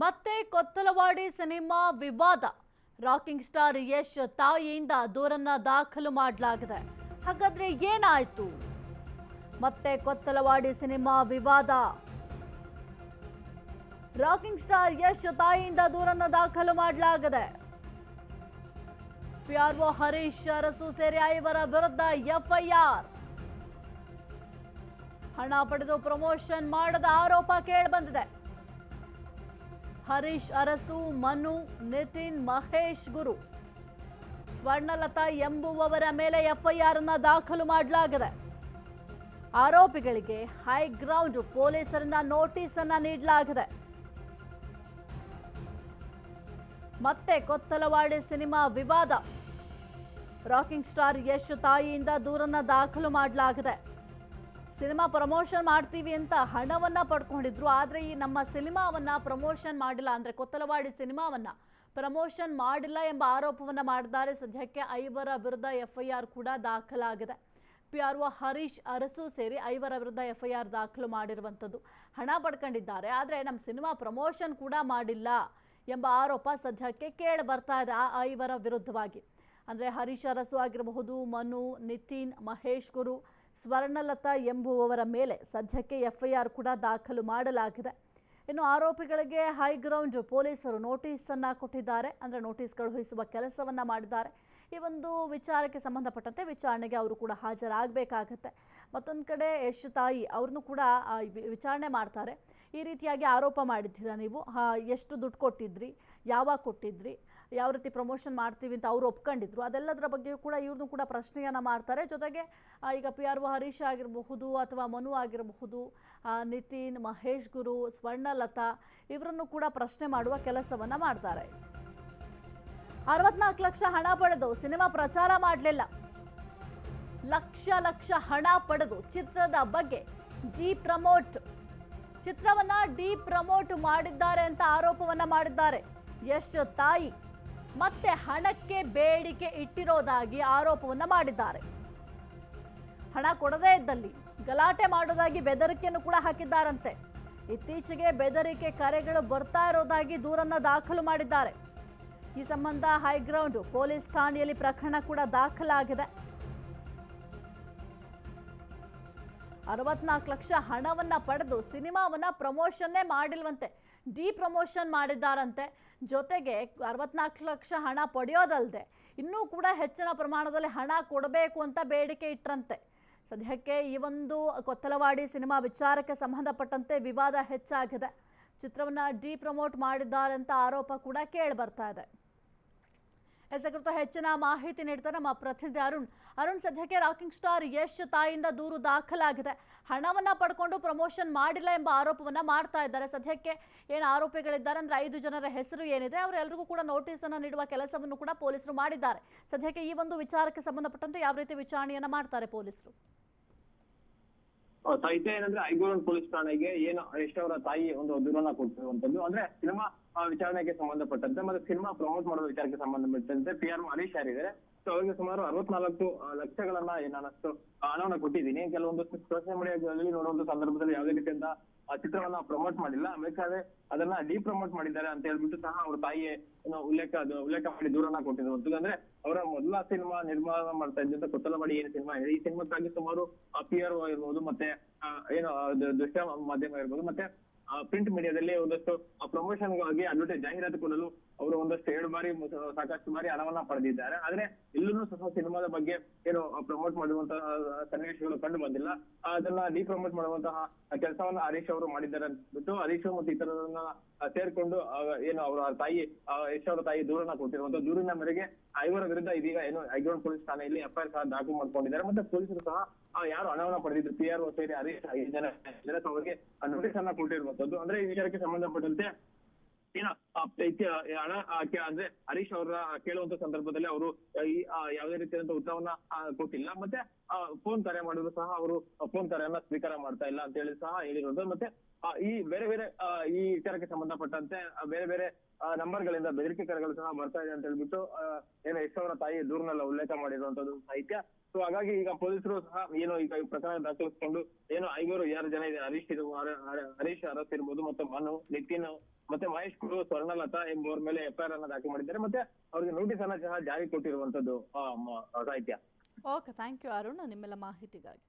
ಮತ್ತೆ ಕೊತ್ತಲವಾಡಿ ಸಿನಿಮಾ ವಿವಾದ. Rocking star Yash ತಾಯಿಯಿಂದ ದೂರನ್ನ ದಾಖಲು ಮಾಡಲಾಗಿದೆ. ಹಾಗಾದ್ರೆ ಏನಾಯ್ತು? ಮತ್ತೆ ಕೊತ್ತಲವಾಡಿ ಸಿನಿಮಾ ವಿವಾದ. ರಾಕಿಂಗ್ ಸ್ಟಾರ್ ಯಶ್ ತಾಯಿಯಿಂದ ದೂರನ್ನ ದಾಖಲು ಮಾಡಲಾಗಿದೆ. ಪಿಆರ್ಒ ಹರೀಶ್ ಅರಸು ಸೇರಿ ಐವರ ವಿರುದ್ಧ ಎಫ್ಐಆರ್. ಹಣ ಪಡೆದು ಪ್ರಮೋಷನ್ ಮಾಡದ ಆರೋಪ ಕೇಳಿಬಂದಿದೆ. ಹರೀಶ್ ಅರಸು, ಮನು, ನಿತಿನ್, ಮಹೇಶ್ ಗುರು. ಸ್ವರ್ಣಲತಾ ಎಂಬುವವರ ಮೇಲೆ ಎಫ್ಐಆರ್ ಅನ್ನ ದಾಖಲು ಮಾಡಲಾಗಿದೆ. ಆರೋಪಿಗಳಿಗೆ ಹೈಗ್ರೌಂಡ್ ಪೊಲೀಸರಿಂದ ನೋಟಿಸ್ ಅನ್ನ ನೀಡಲಾಗಿದೆ. ಮತ್ತೆ ಕೊತ್ತಲವಾಡಿ ಸಿನಿಮಾ ವಿವಾದ. ರಾಕಿಂಗ್ ಸ್ಟಾರ್ ಯಶ್ ತಾಯಿಯಿಂದ ದೂರನ್ನ ದಾಖಲು ಮಾಡಲಾಗಿದೆ. ಸಿನಿಮಾ ಪ್ರಮೋಷನ್ ಮಾಡ್ತೀವಿ ಅಂತ ಹಣವನ್ನ ಪಡ್ಕೊಂಡಿದ್ರು, ಆದ್ರೆ ಈ ನಮ್ಮ ಸಿನಿಮಾವನ್ನ ಪ್ರಮೋಷನ್ ಮಾಡಿಲ್ಲ, ಅಂದ್ರೆ ಕೊತ್ತಲವಾಡಿ ಸಿನಿಮಾವನ್ನ ಪ್ರಮೋಷನ್ ಮಾಡಿಲ್ಲ ಎಂಬ ಆರೋಪವನ್ನ ಮಾಡಿದ್ದಾರೆ. ಸದ್ಯಕ್ಕೆ ಐವರ ವಿರುದ್ಧ ಎಫ್ಐಆರ್ ಕೂಡ ದಾಖಲಾಗಿದೆ. P R O Harish Arasu ಸೇರಿ ಐವರ ವಿರುದ್ಧ ಎಫ್ಐಆರ್ ದಾಖಲು ಮಾಡಿರುವಂಥದ್ದು ಹಣ ಪಡ್ಕೊಂಡಿದ್ದಾರೆ, ಆದರೆ ನಮ್ಮ ಸಿನಿಮಾ ಪ್ರಮೋಷನ್ ಕೂಡ ಮಾಡಿಲ್ಲ ಎಂಬ ಆರೋಪ ಸದ್ಯಕ್ಕೆ ಕೇಳಿ ಬರ್ತಾ ಇದೆ ಆ ಐವರ ವಿರುದ್ಧವಾಗಿ. ಅಂದರೆ ಹರೀಶ್ ಅರಸು ಆಗಿರಬಹುದು, ಮನು, ನಿತಿನ್, ಮಹೇಶ್ ಗುರು ಸ್ವರ್ಣಲತಾ ಎಂಬುವವರ ಮೇಲೆ ಸದ್ಯಕ್ಕೆ ಎಫ್ಐಆರ್ ಕೂಡ ದಾಖಲು ಮಾಡಲಾಗಿದೆ. ಇನ್ನು ಆರೋಪಿಗಳಿಗೆ ಹೈಗ್ರೌಂಡ್ ಪೊಲೀಸರು ನೋಟಿಸನ್ನು ಕೊಟ್ಟಿದ್ದಾರೆ. ಅಂದರೆ ನೋಟಿಸ್ ಕಳುಹಿಸುವ ಕೆಲಸವನ್ನು ಮಾಡಿದ್ದಾರೆ. ಈ ಒಂದು ವಿಚಾರಕ್ಕೆ ಸಂಬಂಧಪಟ್ಟಂತೆ ವಿಚಾರಣೆಗೆ ಅವರು ಕೂಡ ಹಾಜರಾಗಬೇಕಾಗತ್ತೆ. ಮತ್ತೊಂದು ಕಡೆ ಯಶ್ ತಾಯಿ ಅವ್ರನ್ನೂ ಕೂಡ ವಿಚಾರಣೆ ಮಾಡ್ತಾರೆ. ಈ ರೀತಿಯಾಗಿ ಆರೋಪ ಮಾಡಿದ್ದೀರಾ ನೀವು? ಎಷ್ಟು ದುಡ್ಡು ಕೊಟ್ಟಿದ್ರಿ? ಯಾವಾಗ ಕೊಟ್ಟಿದ್ರಿ? ಯಾವ ರೀತಿ ಪ್ರಮೋಷನ್ ಮಾಡ್ತೀವಿ ಅಂತ ಅವರು ಒಪ್ಕೊಂಡಿದ್ರು. ಅದೆಲ್ಲದರ ಬಗ್ಗೆಯೂ ಕೂಡ ಇವ್ರನ್ನೂ ಕೂಡ ಪ್ರಶ್ನೆಯನ್ನು ಮಾಡ್ತಾರೆ. ಜೊತೆಗೆ ಈಗ ಪಿ ಆರ್ ಒ ಹರೀಶ್ ಆಗಿರಬಹುದು ಅಥವಾ ಮನು ಆಗಿರಬಹುದು ನಿತಿನ್, ಮಹೇಶ್ ಗುರು, ಸ್ವರ್ಣಲತಾ, ಇವರನ್ನು ಕೂಡ ಪ್ರಶ್ನೆ ಮಾಡುವ ಕೆಲಸವನ್ನು ಮಾಡ್ತಾರೆ. ಅರವತ್ನಾಲ್ಕು ಲಕ್ಷ ಹಣ ಪಡೆದು ಸಿನಿಮಾ ಪ್ರಚಾರ ಮಾಡಲಿಲ್ಲ. ಲಕ್ಷ ಲಕ್ಷ ಹಣ ಪಡೆದು ಚಿತ್ರದ ಬಗ್ಗೆ ಜಿ ಪ್ರಮೋಟ್ ಚಿತ್ರವನ್ನ ಡಿ ಪ್ರಮೋಟ್ ಮಾಡಿದ್ದಾರೆ ಅಂತ ಆರೋಪವನ್ನ ಮಾಡಿದ್ದಾರೆ. ಯಶ್ ತಾಯಿ ಮತ್ತೆ ಹಣಕ್ಕೆ ಬೇಡಿಕೆ ಇಟ್ಟಿರೋದಾಗಿ ಆರೋಪವನ್ನ ಮಾಡಿದ್ದಾರೆ. ಹಣ ಕೊಡದೇ ಇದ್ದಲ್ಲಿ ಗಲಾಟೆ ಮಾಡೋದಾಗಿ ಬೆದರಿಕೆಯನ್ನು ಕೂಡ ಹಾಕಿದ್ದಾರಂತೆ. ಇತ್ತೀಚೆಗೆ ಬೆದರಿಕೆ ಕರೆಗಳು ಬರ್ತಾ ಇರೋದಾಗಿ ದೂರನ್ನ ದಾಖಲು ಮಾಡಿದ್ದಾರೆ. ಈ ಸಂಬಂಧ ಹೈಗ್ರೌಂಡ್ ಪೊಲೀಸ್ ಠಾಣೆಯಲ್ಲಿ ಪ್ರಕರಣ ಕೂಡ ದಾಖಲಾಗಿದೆ. ಅರವತ್ನಾಲ್ಕು ಲಕ್ಷ ಹಣವನ್ನು ಪಡೆದು ಸಿನಿಮಾವನ್ನು ಪ್ರಮೋಷನ್ನೇ ಮಾಡಿಲ್ವಂತೆ. D promotion ಮಾಡಿದ್ದಾರಂತೆ. ಜೊತೆಗೆ ಅರವತ್ನಾಲ್ಕು ಲಕ್ಷ ಹಣ ಪಡೆಯೋದಲ್ಲದೆ ಇನ್ನೂ ಕೂಡ ಹೆಚ್ಚಿನ ಪ್ರಮಾಣದಲ್ಲಿ ಹಣ ಕೊಡಬೇಕು ಅಂತ ಬೇಡಿಕೆ ಇಟ್ಟರಂತೆ ಸದ್ಯಕ್ಕೆ ಈ ಒಂದು ಕೊತ್ತಲವಾಡಿ ಸಿನಿಮಾ ವಿಚಾರಕ್ಕೆ ಸಂಬಂಧಪಟ್ಟಂತೆ ವಿವಾದ ಹೆಚ್ಚಾಗಿದೆ. ಚಿತ್ರವನ್ನು ಡಿ ಪ್ರಮೋಟ್ ಮಾಡಿದ್ದಾರೆ ಅಂತ ಆರೋಪ ಕೂಡ ಕೇಳಿ ಬರ್ತಾ ಇದೆ. ಎಸ್ ಕುರಿತು ಹೆಚ್ಚಿನ ಮಾಹಿತಿ ನೀಡ್ತಾರೆ ನಮ್ಮ ಪ್ರತಿನಿಧಿ ಅರುಣ್. ಅರುಣ್, ಸದ್ಯಕ್ಕೆ ರಾಕಿಂಗ್ ಸ್ಟಾರ್ ಯಶ್ ತಾಯಿಯಿಂದ ದೂರು ದಾಖಲಾಗಿದೆ. ಹಣವನ್ನ ಪಡ್ಕೊಂಡು ಪ್ರಮೋಷನ್ ಮಾಡಿಲ್ಲ ಎಂಬ ಆರೋಪವನ್ನ ಮಾಡ್ತಾ ಇದ್ದಾರೆ. ಸದ್ಯಕ್ಕೆ ಏನು ಆರೋಪಿಗಳಿದ್ದಾರೆ ಅಂದ್ರೆ ಐದು ಜನರ ಹೆಸರು ಏನಿದೆ ಅವರೆಲ್ಲರಿಗೂ ಕೂಡ ನೋಟಿಸ್ ಅನ್ನು ನೀಡುವ ಕೆಲಸವನ್ನು ಕೂಡ ಪೊಲೀಸರು ಮಾಡಿದ್ದಾರೆ. ಸದ್ಯಕ್ಕೆ ಈ ಒಂದು ವಿಚಾರಕ್ಕೆ ಸಂಬಂಧಪಟ್ಟಂತೆ ಯಾವ ರೀತಿ ವಿಚಾರಣೆಯನ್ನ ಮಾಡ್ತಾರೆ ಪೊಲೀಸರು? ಸಾಹಿತ್ಯ ಏನಂದ್ರೆ ಐಗೋರನ್ ಪೊಲೀಸ್ ಠಾಣೆಗೆ ಏನು ಯಶ್ ಅವರ ತಾಯಿ ಒಂದು ದೂರನ್ನ ಕೊಟ್ಟಿರುವಂತದ್ದು ಅಂದ್ರೆ ಸಿನಿಮಾ ವಿಚಾರಣೆಗೆ ಸಂಬಂಧಪಟ್ಟಂತೆ, ಮತ್ತೆ ಸಿನಿಮಾ ಪ್ರಮೋಟ್ ಮಾಡೋ ವಿಚಾರಕ್ಕೆ ಸಂಬಂಧಪಟ್ಟಂತೆ ಪಿ ಆರ್ ಹರೀಶ್ ಯಾರಿದ್ದಾರೆ. ಸೊ ಅವರಿಗೆ ಸುಮಾರು ಅರವತ್ನಾಲ್ಕು ಲಕ್ಷಗಳನ್ನ ನಾನಷ್ಟು ಹಣವನ್ನ ಕೊಟ್ಟಿದ್ದೀನಿ. ಕೆಲವೊಂದು ಸೋಷಿಯಲ್ ಮೀಡಿಯಾದಲ್ಲಿ ನೋಡುವಂತ ಸಂದರ್ಭದಲ್ಲಿ ಯಾವುದೇ ರೀತಿಯಿಂದ ಆ, ಚಿತ್ರವನ್ನ ಪ್ರಮೋಟ್ ಮಾಡಿಲ್ಲ. ಬೇಕಾದ್ರೆ ಅದನ್ನ ಡಿ ಪ್ರಮೋಟ್ ಮಾಡಿದ್ದಾರೆ ಅಂತ ಹೇಳ್ಬಿಟ್ಟು ಸಹ ಅವ್ರ ತಾಯಿಯೇ ಉಲ್ಲೇಖ ಉಲ್ಲೇಖ ಮಾಡಿ ದೂರನ್ನ ಕೊಟ್ಟಿರುವಂತದ್ದು ಅಂದ್ರೆ ಅವರ ಮೊದಲ ಸಿನಿಮಾ ನಿರ್ಮಾಣ ಮಾಡ್ತಾ ಇದ್ದಂತ ಕೊತ್ತಲವಾಡಿ ಏನು ಸಿನಿಮಾ? ಈ ಸಿನಿಮಾಕ್ಕಾಗಿ ಸುಮಾರು ಅಪಿಯರ್ ಇರ್ಬೋದು ಮತ್ತೆ ಏನೋ ದೃಶ್ಯ ಮಾಧ್ಯಮ ಇರ್ಬೋದು ಮತ್ತೆ ಪ್ರಿಂಟ್ ಮೀಡಿಯಾದಲ್ಲಿ ಒಂದಷ್ಟು ಪ್ರಮೋಷನ್ಗಾಗಿ ಅಡ್ವರ್ಟೈಸ್ ಜಾಹೀರಾತು ಕೊಡಲು ಅವರು ಒಂದಷ್ಟು ಎರಡು ಬಾರಿ ಸಾಕಷ್ಟು ಬಾರಿ ಹಣವನ್ನ ಪಡೆದಿದ್ದಾರೆ. ಆದ್ರೆ ಇಲ್ಲೂ ಸಹ ಸಿನಿಮಾದ ಬಗ್ಗೆ ಏನು ಪ್ರಮೋಟ್ ಮಾಡುವಂತಹ ಸನ್ನಿವೇಶಗಳು ಕಂಡು ಬಂದಿಲ್ಲ. ಅದನ್ನ ಡಿ ಪ್ರಮೋಟ್ ಮಾಡುವಂತಹ ಕೆಲಸವನ್ನ ಹರೀಶ್ ಅವರು ಮಾಡಿದ್ದಾರೆ ಅಂದ್ಬಿಟ್ಟು ಹರೀಶ್ ಮತ್ತು ಇತರರನ್ನ ಸೇರ್ಕೊಂಡು ಏನು ಅವರ ತಾಯಿ ಯಶ್ ಅವರ ತಾಯಿ ದೂರನ್ನ ಕೊಟ್ಟಿರುವಂತಹ ದೂರಿನ ಮೇರೆಗೆ ಐವರ ವಿರುದ್ಧ ಇದೀಗ ಏನು ಐಗ್ರೌಂಡ್ ಪೊಲೀಸ್ ಠಾಣೆಯಲ್ಲಿ ಎಫ್ಐಆರ್ ಸಹ ದಾಖಲು ಮಾಡ್ಕೊಂಡಿದ್ದಾರೆ. ಮತ್ತೆ ಪೊಲೀಸರು ಸಹ ಯಾರು ಹಣವನ್ನ ಪಡೆದಿದ್ರು? ಪಿ ಆರ್ ಸೇರಿ ಹರೀಶ್ ಐದು ಜನ ಅವರಿಗೆ ನೋಟಿಸ್ ಅನ್ನ ಕೊಟ್ಟಿರುವಂತದ್ದು ಅಂದ್ರೆ ಈ ವಿಚಾರಕ್ಕೆ ಸಂಬಂಧಪಟ್ಟಂತೆ ಏನೋ ಹಣ ಅಂದ್ರೆ ಹರೀಶ್ ಅವರ ಕೇಳುವಂತ ಸಂದರ್ಭದಲ್ಲಿ ಅವರು ಈ ಯಾವುದೇ ರೀತಿಯಾದಂತಹ ಉತ್ತರವನ್ನ ಕೊಟ್ಟಿಲ್ಲ. ಮತ್ತೆ ಫೋನ್ ಕರೆ ಮಾಡಿದ್ರು ಸಹ ಅವರು ಫೋನ್ ಕರೆಯನ್ನ ಸ್ವೀಕಾರ ಮಾಡ್ತಾ ಇಲ್ಲ ಅಂತ ಹೇಳಿ ಸಹ ಹೇಳಿರೋದು. ಮತ್ತೆ ಈ ಬೇರೆ ಬೇರೆ ಈ ವಿಚಾರಕ್ಕೆ ಸಂಬಂಧಪಟ್ಟಂತೆ ಬೇರೆ ಬೇರೆ ನಂಬರ್ ಗಳಿಂದ ಬೆದರಿಕೆ ಕರೆಗಳು ಸಹ ಬರ್ತಾ ಇದೆ ಅಂತ ಹೇಳ್ಬಿಟ್ಟು ಏನೋ ಎಸ್ ಅವರ ತಾಯಿ ದೂರನೆಲ್ಲ ಉಲ್ಲೇಖ ಮಾಡಿರುವಂತದ್ದು ಸಾಹಿತ್ಯ. ಸೊ ಹಾಗಾಗಿ ಈಗ ಪೊಲೀಸರು ಸಹ ಏನು ಈಗ ಪ್ರಕರಣ ದಾಖಲಿಸಿಕೊಂಡು, ಏನು ಐವರು ಯಾರು ಜನ ಇದೆ. ಹರೀಶ್ ಇದು, ಹರ- ಹರ- ಹರೀಶ್ ಅರಸ್ ಇರ್ಬೋದು, ಮತ್ತು ಮನು, ನಿತಿನ್, ಮತ್ತೆ ಮಹೇಶ್ ಕುರು ಸ್ವರ್ಣಲತಾ ಎಂಬುವರ ಮೇಲೆ ಎಫ್ಐಆರ್ ಅನ್ನ ದಾಖಲು ಮಾಡಿದ್ದಾರೆ. ಮತ್ತೆ ಅವರಿಗೆ ನೋಟಿಸ್ ಅನ್ನ ಸಹ ಜಾರಿ ಕೊಟ್ಟಿರುವಂತದ್ದು ಸಾಹಿತ್ಯ. ಓಕೆ ಥ್ಯಾಂಕ್ ಯು ಅರುಣ್ ನಿಮ್ಮೆಲ್ಲ ಮಾಹಿತಿಗಾಗಿ.